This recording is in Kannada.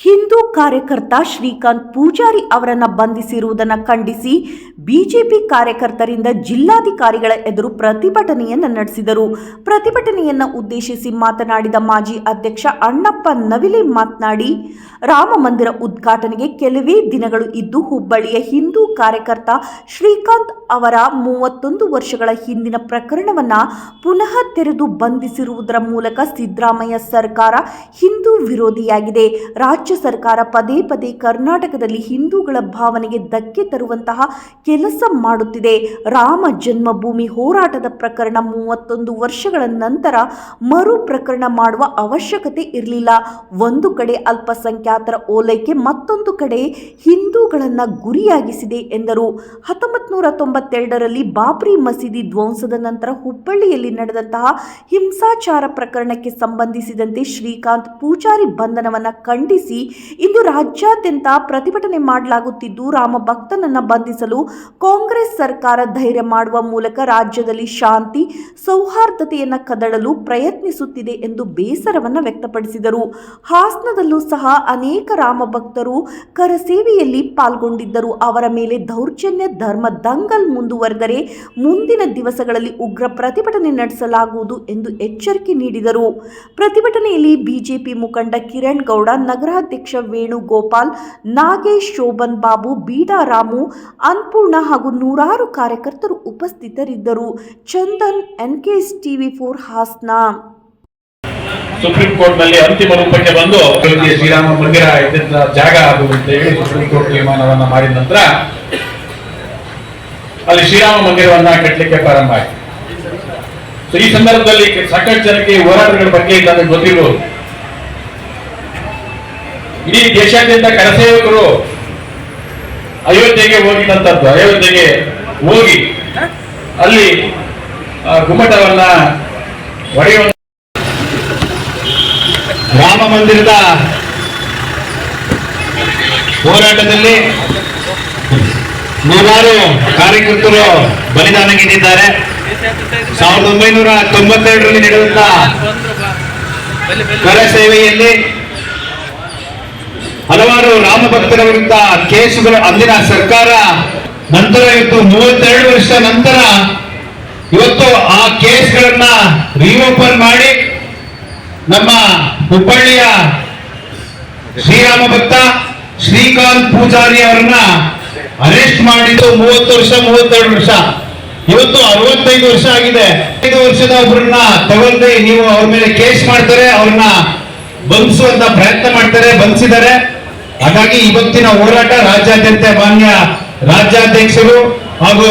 ಹಿಂದೂ ಕಾರ್ಯಕರ್ತ ಶ್ರೀಕಾಂತ್ ಪೂಜಾರಿ ಅವರನ್ನು ಬಂಧಿಸಿರುವುದನ್ನು ಖಂಡಿಸಿ ಬಿಜೆಪಿ ಕಾರ್ಯಕರ್ತರಿಂದ ಜಿಲ್ಲಾಧಿಕಾರಿಗಳ ಎದುರು ಪ್ರತಿಭಟನೆಯನ್ನು ನಡೆಸಿದರು. ಪ್ರತಿಭಟನೆಯನ್ನು ಉದ್ದೇಶಿಸಿ ಮಾತನಾಡಿದ ಮಾಜಿ ಅಧ್ಯಕ್ಷ ಅಣ್ಣಪ್ಪ ನವಿಲೆ ಮಾತನಾಡಿ, ರಾಮ ಮಂದಿರ ಉದ್ಘಾಟನೆಗೆ ಕೆಲವೇ ದಿನಗಳು ಇದ್ದು ಹುಬ್ಬಳ್ಳಿಯ ಹಿಂದೂ ಕಾರ್ಯಕರ್ತ ಶ್ರೀಕಾಂತ್ ಅವರ ಮೂವತ್ತೊಂದು ವರ್ಷಗಳ ಹಿಂದಿನ ಪ್ರಕರಣವನ್ನು ಪುನಃ ತೆರೆದು ಬಂಧಿಸಿರುವುದರ ಮೂಲಕ ಸಿದ್ದರಾಮಯ್ಯ ಸರ್ಕಾರ ಹಿಂದೂ ವಿರೋಧಿಯಾಗಿದೆ. ಸರ್ಕಾರ ಪದೇ ಪದೇ ಕರ್ನಾಟಕದಲ್ಲಿ ಹಿಂದೂಗಳ ಭಾವನೆಗೆ ಧಕ್ಕೆ ತರುವಂತಹ ಕೆಲಸ ಮಾಡುತ್ತಿದೆ. ರಾಮ ಜನ್ಮಭೂಮಿ ಹೋರಾಟದ ಪ್ರಕರಣ ಮೂವತ್ತೊಂದು ವರ್ಷಗಳ ನಂತರ ಮರು ಪ್ರಕರಣ ಮಾಡುವ ಅವಶ್ಯಕತೆ ಇರಲಿಲ್ಲ. ಒಂದು ಕಡೆ ಅಲ್ಪಸಂಖ್ಯಾತರ ಓಲೈಕೆ ಮತ್ತೊಂದು ಕಡೆ ಹಿಂದೂಗಳನ್ನ ಗುರಿಯಾಗಿಸಿದೆ ಎಂದರು. ಹತ್ತೊಂಬತ್ತು ನೂರ ತೊಂಬತ್ತೆರಡರಲ್ಲಿ ಬಾಬ್ರಿ ಮಸೀದಿ ಧ್ವಂಸದ ನಂತರ ಹುಬ್ಬಳ್ಳಿಯಲ್ಲಿ ನಡೆದಂತಹ ಹಿಂಸಾಚಾರ ಪ್ರಕರಣಕ್ಕೆ ಸಂಬಂಧಿಸಿದಂತೆ ಶ್ರೀಕಾಂತ್ ಪೂಜಾರಿ ಬಂಧನವನ್ನು ಖಂಡಿಸಿ ಇಂದು ರಾಜ್ಯಾದ್ಯಂತ ಪ್ರತಿಭಟನೆ ಮಾಡಲಾಗುತ್ತಿದ್ದು ರಾಮ ಭಕ್ತನನ್ನ ಬಂಧಿಸಲು ಕಾಂಗ್ರೆಸ್ ಸರ್ಕಾರ ಧೈರ್ಯ ಮಾಡುವ ಮೂಲಕ ರಾಜ್ಯದಲ್ಲಿ ಶಾಂತಿ, ಸೌಹಾರ್ದತೆಯನ್ನು ಕದಡಲು ಪ್ರಯತ್ನಿಸುತ್ತಿದೆ ಎಂದು ಬೇಸರವನ್ನು ವ್ಯಕ್ತಪಡಿಸಿದರು. ಹಾಸನದಲ್ಲೂ ಸಹ ಅನೇಕ ರಾಮ ಭಕ್ತರು ಕರಸೇವೆಯಲ್ಲಿ ಪಾಲ್ಗೊಂಡಿದ್ದರು. ಅವರ ಮೇಲೆ ದೌರ್ಜನ್ಯ, ಧರ್ಮ ದಂಗಲ್ ಮುಂದುವರೆದರೆ ಮುಂದಿನ ದಿವಸಗಳಲ್ಲಿ ಉಗ್ರ ಪ್ರತಿಭಟನೆ ನಡೆಸಲಾಗುವುದು ಎಂದು ಎಚ್ಚರಿಕೆ ನೀಡಿದರು. ಪ್ರತಿಭಟನೆಯಲ್ಲಿ ಬಿಜೆಪಿ ಮುಖಂಡ ಕಿರಣ್ ಗೌಡ ನಗರಾಧ್ಯಕ್ಷ ವೇಣುಗೋಪಾಲ್, ನಾಗೇಶ್ ಶೋಭನ್ ಬಾಬು ಬೀಡಾರಾಮು ಅನ್ಪೂರ್ಣ ಹಾಗೂ ನೂರಾರು ಕಾರ್ಯಕರ್ತರು ಉಪಸ್ಥಿತರಿದ್ದರು. Chandan, NKS TV four Hassan. Supreme ಕೋರ್ಟ್ನಲ್ಲಿ ಅಂತಿಮ ರೂಪಕ್ಕೆ ಬಂದು ಶ್ರೀರಾಮ ಮಂದಿರ ಜಾಗ ಅದು ಅಂತ ಹೇಳಿ ಸುಪ್ರೀಂ ಕೋರ್ಟ್ ತೀರ್ಮಾನವನ್ನ ಮಾಡಿದ ನಂತರ ಅಲ್ಲಿ ಶ್ರೀರಾಮ ಮಂದಿರವನ್ನ ಕಟ್ಟಲಿಕ್ಕೆ ಪ್ರಾರಂಭ ಆಯಿತು. ಈ ಸಂದರ್ಭದಲ್ಲಿ ಸಾಕಷ್ಟು ಜನಕ್ಕೆ ಹೋರಾಟಗಳ ಬಗ್ಗೆ ನನಗೆ ಗೊತ್ತಿರ್ಬೋದು. ಇಡೀ ದೇಶಾದ್ಯಂತ ಕರಸೇವಕರು ಅಯೋಧ್ಯೆಗೆ ಹೋಗಿದಂಥದ್ದು ಅಯೋಧ್ಯೆಗೆ ಹೋಗಿ ಅಲ್ಲಿ ಗುಮ್ಮಟವನ್ನ ಒಡೆಯುವ ರಾಮ ಮಂದಿರದ ಹೋರಾಟದಲ್ಲಿ ನೂರಾರು ಕಾರ್ಯಕರ್ತರು ಬಲಿದಾನಗಿದ್ದಾರೆ ಸಾವಿರದ ಒಂಬೈನೂರ ತೊಂಬತ್ತೆರಡರಲ್ಲಿ ನಡೆದಂತ ಕರ ಸೇವೆಯಲ್ಲಿ ಹಲವಾರು ರಾಮ ಭಕ್ತರ ವಿರುದ್ಧ ಕೇಸುಗಳು ಅಂದಿನ ಸರ್ಕಾರ ನಂತರ ಇವತ್ತು ಮೂವತ್ತೆರಡು ವರ್ಷ ನಂತರ ಇವತ್ತು ಆ ಕೇಸ್ಗಳನ್ನ ರಿಓಪನ್ ಮಾಡಿ ನಮ್ಮ ಹುಬ್ಬಳ್ಳಿಯ ಶ್ರೀರಾಮ ಭಕ್ತ ಶ್ರೀಕಾಂತ್ ಪೂಜಾರಿ ಅವರನ್ನ ಅರೆಸ್ಟ್ ಮಾಡಿದ್ದು ಮೂವತ್ತು ವರ್ಷ, ಮೂವತ್ತೆರಡು ವರ್ಷ. ಇವತ್ತು ಅರವತ್ತೈದು ವರ್ಷ ಆಗಿದೆ. ಐದು ವರ್ಷದ ಒಬ್ಬರನ್ನ ತಗೊಂಡು ನೀವು ಅವ್ರ ಮೇಲೆ ಕೇಸ್ ಮಾಡ್ತಾರೆ, ಅವ್ರನ್ನ ಬಂಧಿಸುವಂತ ಪ್ರಯತ್ನ ಮಾಡ್ತಾರೆ, ಬಂಧಿಸಿದ್ದಾರೆ. ಹಾಗಾಗಿ ಇವತ್ತಿನ ಹೋರಾಟ ರಾಜ್ಯಾದ್ಯಂತ ಮಾನ್ಯ ರಾಜ್ಯಾಧ್ಯಕ್ಷರು ಹಾಗೂ